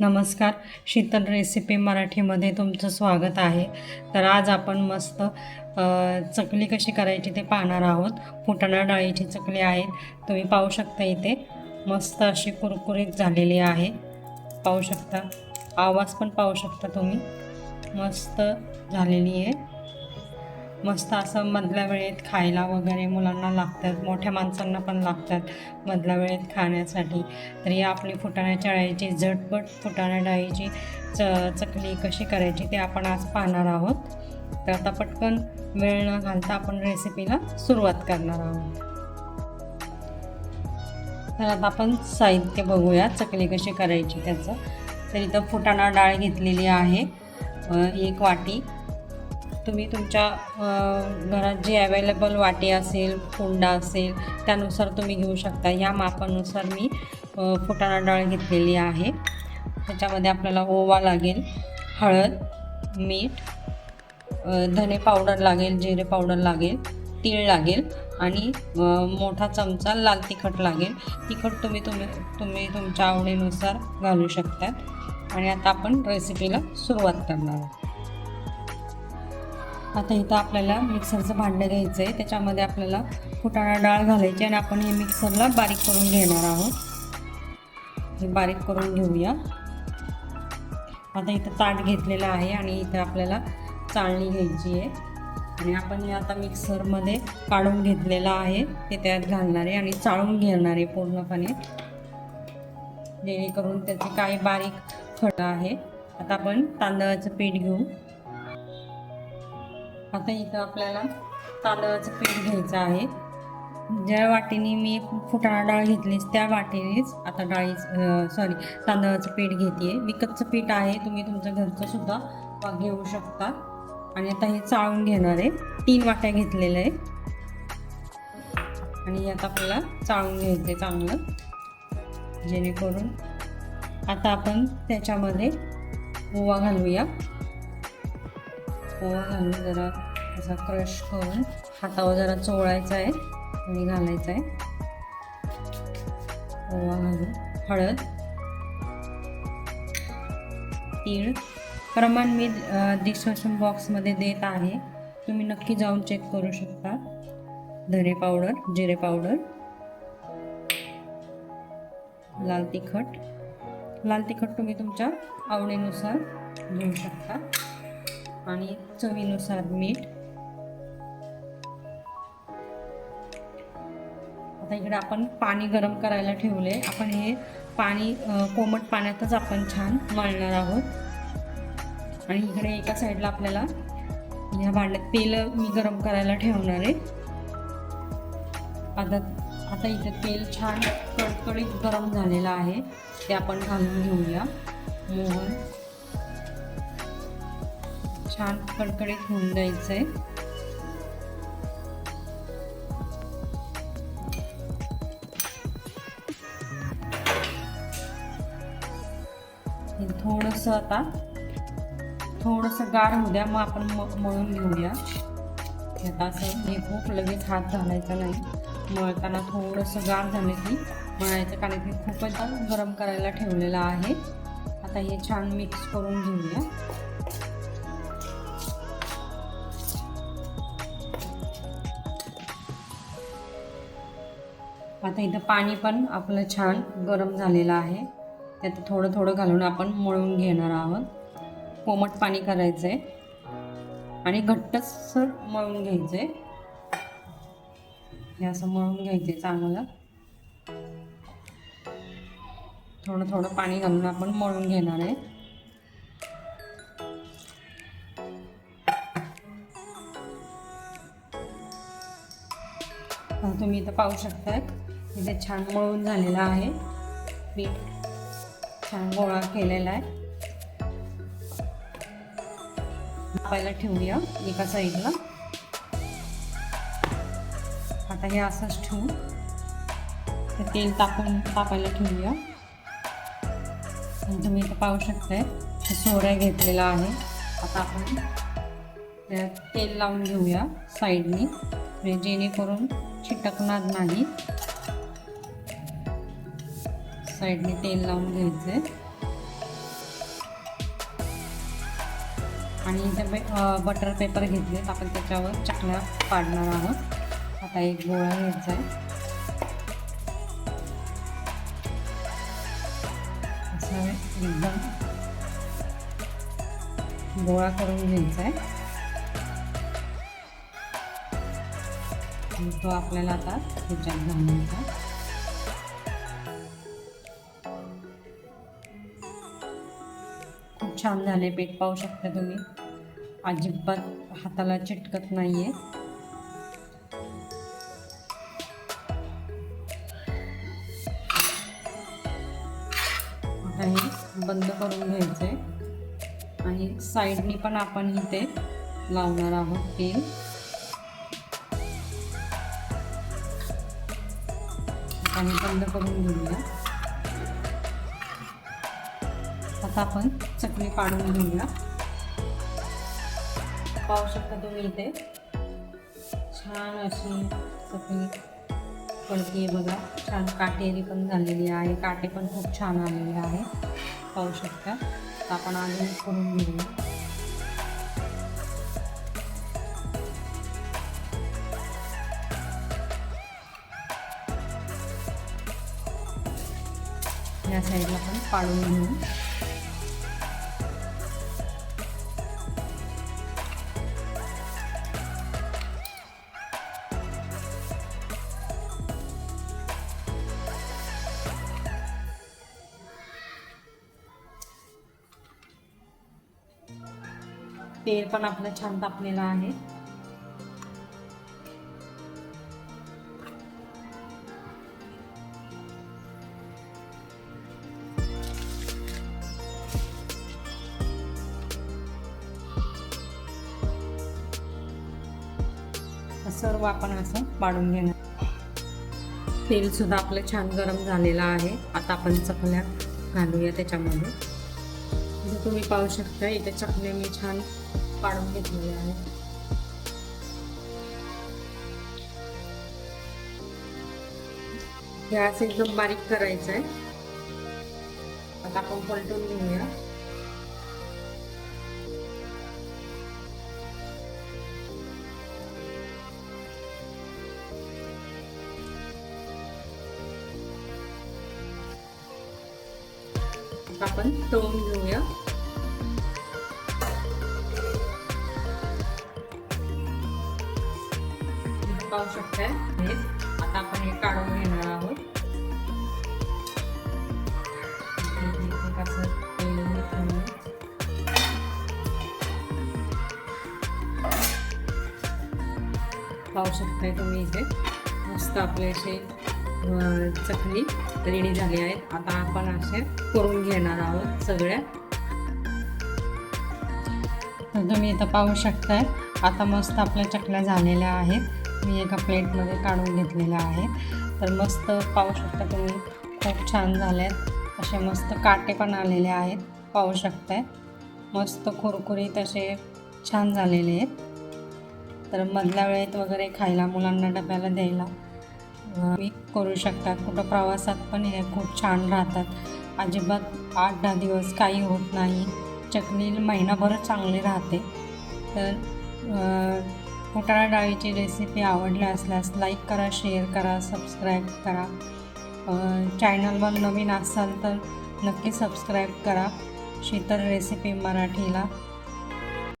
नमस्कार. शीतल रेसिपी मराठीमध्ये तुमचं स्वागत आहे. तर आज आपण मस्त चकली कशी करायची ते पाहणार आहोत. फुटाणा डाळीची चकली आहेत तुम्ही पाहू शकता इथे मस्त अशी कुरकुरीत झालेली आहे. पाहू शकता. आवाज पण पाहू शकता तुम्ही. मस्त झालेली आहे. मस्त असं मधल्या वेळेत खायला वगैरे मुलांना लागतात मोठ्या माणसांना पण लागतात मधल्या वेळेत खाण्यासाठी. तर ही आपली फुटाण्याच्या डाळीची झटपट फुटाण्या डाळीची च चकली कशी करायची ते आपण आज पाहणार आहोत. तर आता पटकन वेळ न घालता आपण रेसिपीला सुरुवात करणार आहोत. तर आता आपण साहित्य बघूया चकली कशी करायची त्याचं. तर इथं फुटाणा डाळ घेतलेली आहे. एक वाटी तुम्ही तुमच्या घरात जी अवेलेबल वाटी असेल कुंडा असेल त्यानुसार तुम्ही घेऊ शकता. ह्या मापानुसार मी फुटाणा डाळ घेतलेली आहे. त्याच्यामध्ये आपल्याला ओवा लागेल हळद मीठ धने पावडर लागेल जिरे पावडर लागेल तीळ लागेल आणि मोठा चमचा लाल तिखट लागेल. तिखट तुम्ही तुम्ही तुम्ही तुमच्या आवडीनुसार घालू शकता. आणि आता आपण रेसिपीला सुरुवात करणार आहोत. आता इथं आपल्याला मिक्सरचं भांडं घ्यायचं आहे. त्याच्यामध्ये आपल्याला फुटाणा डाळ घालायची आणि आपण हे मिक्सरला बारीक करून घेणार आहोत. हे बारीक करून घेऊया. आता इथं ताट घेतलेलं आहे आणि इथं आपल्याला चाळणी घ्यायची आहे. आणि आपण हे आता मिक्सरमध्ये काढून घेतलेलं आहे. ते त्यात घालणार आहे आणि चाळून घेणार आहे पूर्णपणे. जेणेकरून त्याचे काही बारीक खडं आहे. आता आपण तांदळाचं पीठ घेऊ. आता इथं आपल्याला तांदळाचं पीठ घ्यायचं आहे. ज्या वाटीने मी फुटाणा डाळ घेतलीच त्या वाटीनेच आता डाळी सॉरी तांदळाचं पीठ घेते विकतचं पीठ आहे तुम्ही तुमचं घरचं सुद्धा घेऊ शकता. आणि आता हे चाळून घेणार आहे. तीन वाट्या घेतलेल्या आहे आणि हे आता आपल्याला चाळून घ्यायचं आहे चांगलं. जेणेकरून आता आपण त्याच्यामध्ये ओवा घालूया. ओवा घालून जरा असा क्रश करून हातावर जरा चोळायचा आहे आणि घालायचा आहे. ओवा घालून. हळद. तीळ. प्रमाण मी डिस्क्रिप्शन बॉक्समध्ये देत आहे. तुम्ही नक्की जाऊन चेक करू शकता. धने पावडर जिरे पावडर. लाल तिखट. लाल तिखट तुम्ही तुमच्या आवडीनुसार घेऊ शकता. आणि चवीनुसार मीठ. आता इकडे आपण पाणी गरम करायला ठेवले. आपण हे पाणी कोमट पाण्यातच आपण छान मळणार आहोत. आणि इकडे एका साईडला आपल्याला ह्या भांड्यात तेल मी गरम करायला ठेवणार आहे. आता आता इथे तेल छान कडकडीत गरम झालेलं आहे. ते आपण घालून घेऊया. मोहन. छान कडकडीत होऊन द्यायचं आहे थोडंसं आता थोडंसं गार होऊ द्या. मग आपण म मळून घेऊया. आता असं हे खूप लगेच हात घालायचा नाही. मळताना थोडंसं गार झालं की मळायचं. कारण की खूपच गरम करायला ठेवलेलं आहे. आता हे छान मिक्स करून घेऊया. आता इथं पाणी पण आपलं छान गरम झालेलं आहे. त्यात थोडं थोडं घालून आपण मळून घेणार आहोत. कोमट पाणी करायचं आहे आणि घट्टसर मळून घ्यायचं आहे हे असं मळून घ्यायचं आहे चांगलं. थोडं थोडं पाणी घालून आपण मळून घेणार आहे. तुम्ही इथं पाहू शकताय इथे छान मळून झालेलं आहे. पीठ छान गोळा केलेला आहे. तापायला ठेवूया एका साईडला. आता हे असंच ठेवू. ते तेल तापून तापायला ठेवूया. आणि तुम्ही इथं पाहू शकताय सोऱ्या घेतलेला आहे. आता आपण त्यात तेल लावून घेऊया साईडनी. म्हणजे जेणेकरून चिटकणार नाही. साईडने तेल लावून घ्यायचं आहे आणि इथे बटर पेपर घेतले आपण त्याच्यावर चकल्या पाडणार आहोत. आता एक गोळा घ्यायचा आहे एकदम गोळा करून घ्यायचा आहे तो आपल्याला आता त्याच्यात घालायचा. छान झाले पीठ पाहू शकता तुम्ही. अजिबात हाताला चिटकत नाहीये. आता हे बंद करून घ्यायचे आणि साईडनी पण आपण इथे लावणार आहोत तेल. आणि बंद करून घेऊया. आता आपण चटणी पाडून घेऊया. पाहू शकता तुम्ही इथे. छान अशी चटणी पडती बघा. छान काटेरी पण झालेली आहे. काटे पण खूप छान आलेले आहे. पाहू शकता. आपण आधी करून घेऊया. या साईडला पण पाडून घेऊ. तेल पण आपलं छान तापलेलं आहे. सर्व आपण असं पाडून घेणार. तेल सुद्धा आपलं छान गरम झालेलं आहे. आता आपण चकल्या घालूया त्याच्यामध्ये. तुम्ही पाहू शकता इथे चकल्या मी छान पाडून घेतलेले आहे गॅस एकदम बारीक करायचा आहे. आता आपण पलटून घेऊया. आपण तळून घेऊया. पाहू शकताय आता आपण हे काढून घेणार आहोत. पाहू शकताय तुम्ही इथे. मस्त आपले असे चकली रेडी झाली आहेत. आता आपण असे करून घेणार आहोत सगळ्या. तुम्ही इथं पाहू शकताय. आता मस्त आपल्या चकल्या झालेल्या आहेत. मी एका प्लेटमध्ये काढून घेतलेल्या आहेत तर मस्त पाहू शकता तुम्ही खूप छान झाल्यात असे मस्त काटे पण आलेले आहेत पाहू शकताय. मस्त कुरकुरीत असे छान झालेले आहेत. तर मधल्या वेळेत वगैरे खायला मुलांना डब्याला द्यायला मी करू शकतात. कुठं प्रवासात पण हे खूप छान राहतात. अजिबात आठ दहा दिवस काही होत नाही. चकली महिनाभर चांगली राहते. तर फुटाणा डाळीची रेसिपी आवडली असल्यास लाईक करा शेअर करा सबस्क्राईब करा. चॅनलवर नवीन असाल तर नक्की सबस्क्राईब करा. शीतल रेसिपी मराठीला.